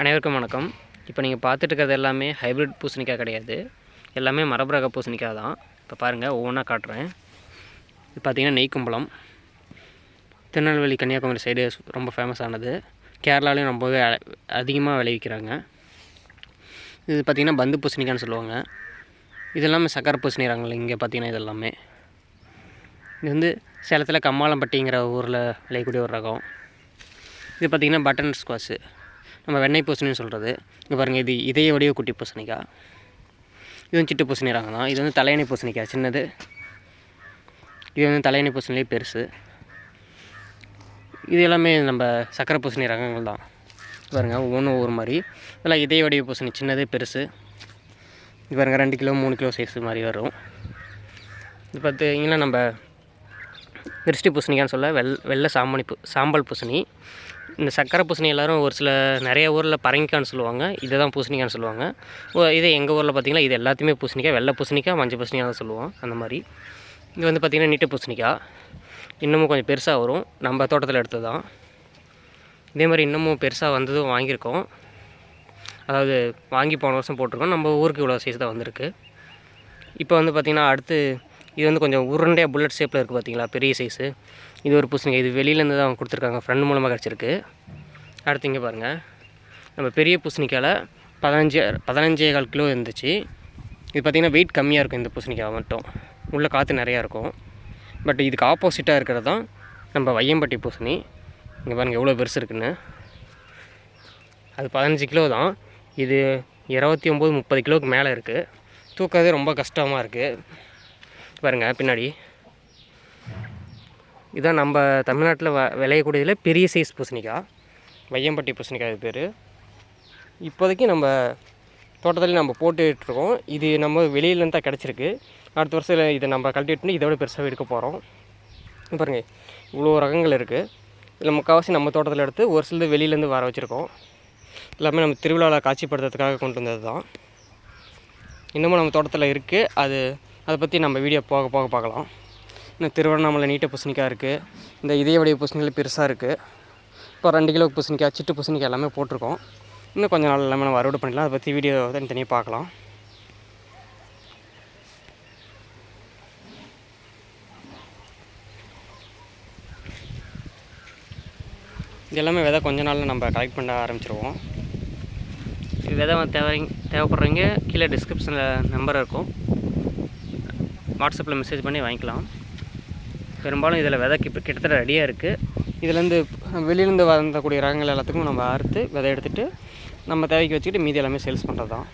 அனைவருக்கும் வணக்கம். இப்போ நீங்கள் பார்த்துட்டு இருக்கிறது எல்லாமே ஹைப்ரிட் பூசணிக்காய் கிடையாது. எல்லாமே மரபரக பூசணிக்காய் தான். இப்போ பாருங்கள் ஒவ்வொன்றா காட்டுறேன். இது பார்த்தீங்கன்னா நெய்க்கும்பலம் திருநெல்வேலி கன்னியாகுமரி சைடு ரொம்ப ஃபேமஸானது கேரளாலையும் ரொம்பவே அதிகமாக விளைவிக்கிறாங்க. இது பார்த்திங்கன்னா பந்து பூசணிக்கான்னு சொல்லுவாங்க. இது எல்லாமே சக்கரை பூசணிறாங்களே இங்கே பார்த்தீங்கன்னா இது எல்லாமே இது வந்து சேலத்தில் கம்மாளம்பட்டிங்கிற ஊரில் விளையக்கூடிய ஒரு ரகம். இது பார்த்திங்கன்னா பட்டன் ஸ்குவாஷு நம்ம வெண்ணெய் பூசணின்னு சொல்கிறது இங்கே பாருங்கள் இது இதய வடிவ குட்டி பூசணிக்காய் இது வந்து சிட்டு பூசணி ரகம் தான். இது வந்து தலையணை பூசணிக்காய் சின்னது. இது வந்து தலையணை பூசணிலே பெருசு. இது எல்லாமே நம்ம சக்கரை பூசணி ரகங்கள் தான். பாருங்கள் ஒவ்வொன்றும் ஒவ்வொரு மாதிரி. இதெல்லாம் இதய வடிவ பூசணி சின்னது பெருசு. இது பாருங்கள் ரெண்டு கிலோ மூணு கிலோ சைஸ் மாதிரி வரும். இது பார்த்தீங்கன்னா நம்ம திருஷ்டி பூசணிக்கான்னு சொல்ல வெள் வெள்ளை சாம்பனி பூ சாம்பல் பூசணி. இந்த சக்கரை பூசணி எல்லோரும் ஒரு சில நிறைய ஊரில் பரங்கிக்கான்னு சொல்லுவாங்க. இதை தான் பூசணிக்கான்னு சொல்லுவாங்க. ஓ இதே எங்கள் ஊரில் பார்த்திங்கன்னா இது எல்லாத்தையுமே பூசணிக்காய் வெள்ளை பூசணிக்காய் மஞ்சள் பூசணிக்காக தான் சொல்லுவோம். அந்த மாதிரி. இது வந்து பார்த்திங்கன்னா நீட்டு பூசணிக்காய். இன்னமும் கொஞ்சம் பெருசாக வரும். நம்ம தோட்டத்தில் எடுத்தது தான் இதே மாதிரி இன்னமும் பெருசாக வந்ததும் வாங்கியிருக்கோம். அதாவது வாங்கி போன வருஷம் போட்டிருக்கோம். நம்ம ஊருக்கு இவ்வளோ சைஸ் தான் வந்திருக்கு. இப்போ வந்து பார்த்திங்கன்னா அடுத்து இது வந்து கொஞ்சம் உருண்டையாக புல்லட் ஷேப்பில் இருக்குது பார்த்தீங்களா பெரிய சைஸு இது ஒரு பூசணிக்காய் இது வெளியிலேருந்து தான் அவங்க கொடுத்துருக்காங்க. ஃப்ரெண்ட் மூலமாக கிடச்சிருக்கு. அடுத்து இங்கே பாருங்கள் நம்ம பெரிய பூசணிக்காயில் பதினஞ்சு பதினஞ்சே கால் கிலோ இருந்துச்சு. இது பார்த்திங்கன்னா வெயிட் கம்மியாக இருக்கும் இந்த பூசணிக்காய் மட்டும். உள்ளே காற்று நிறையா இருக்கும். பட் இதுக்கு ஆப்போசிட்டாக இருக்கிறது தான் நம்ம வையம்பட்டி பூசணி இங்கே பாருங்கள் எவ்வளோ பெருசு இருக்குன்னு. அது பதினஞ்சு கிலோ தான். இது இருபத்தி ஒம்பது முப்பது கிலோவுக்கு மேலே இருக்குது தூக்கிறது ரொம்ப கஷ்டமாக இருக்குது பாருங்கள் பின்னாடி. இதான் நம்ம தமிழ்நாட்டில் வ விளையக்கூடியதில் பெரிய சைஸ் பூசணிக்காய் வையம்பட்டி பூசணிக்காய் இது பேர். இப்போதைக்கு நம்ம தோட்டத்தில் நம்ம போட்டுட்ருக்கோம். இது நம்ம வெளியிலேருந்து தான் கிடச்சிருக்கு. அடுத்த வருஷம் இதை நம்ம கழட்டிட்டு இதோட பெருசாக எடுக்க போகிறோம் பாருங்கள் இவ்வளோ ரகங்கள் இருக்குது இதில் முக்கால்வாசி நம்ம தோட்டத்தில் எடுத்து ஒரு சிலது வெளியிலேருந்து வர வச்சுருக்கோம். எல்லாமே நம்ம திருவிழாவில் காட்சிப்படுத்துறதுக்காக கொண்டு வந்தது தான் இன்னமும் நம்ம தோட்டத்தில் இருக்குது அது அதை பற்றி நம்ம வீடியோ போக போக பார்க்கலாம். இன்னும் திருவண்ணாமலை நீட்ட பூசணிக்காய் இருக்குது இந்த இதய வடிவ பூசணிகள் பெருசாக இருக்குது இப்போ ரெண்டு கிலோ பூசணிக்காய் சிட்டு பூசணிக்காய் எல்லாமே போட்டிருக்கோம். இன்னும் கொஞ்சம் நாள் எல்லாமே நம்ம அறுவடை பண்ணிக்கலாம் அதை பற்றி வீடியோ தனித்தனியாக பார்க்கலாம். இது எல்லாமே விதை கொஞ்ச நாளில் நம்ம கலெக்ட் பண்ண ஆரம்பிச்சிருவோம். விதை தேவை தேவைப்படுறவங்க கீழே டிஸ்கிரிப்ஷனில் நம்பர் இருக்கும். வாட்ஸ்அப்பில் மெசேஜ் பண்ணி வாங்கிக்கலாம். பெரும்பாலும் இதில் விதைக்கு இப்போ கிட்டத்தட்ட ரெடியாக இருக்குது இதுலேருந்து வெளியிலேருந்து வந்தக்கூடிய ரகங்கள் எல்லாத்துக்கும் நம்ம அறுத்து விதை எடுத்துகிட்டு நம்ம தேவைக்கு வச்சுக்கிட்டு மீதி எல்லாமே சேல்ஸ் பண்ணுறது தான்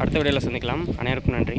அடுத்த வீடியோவில் சந்திக்கலாம். அனைவருக்கும் நன்றி.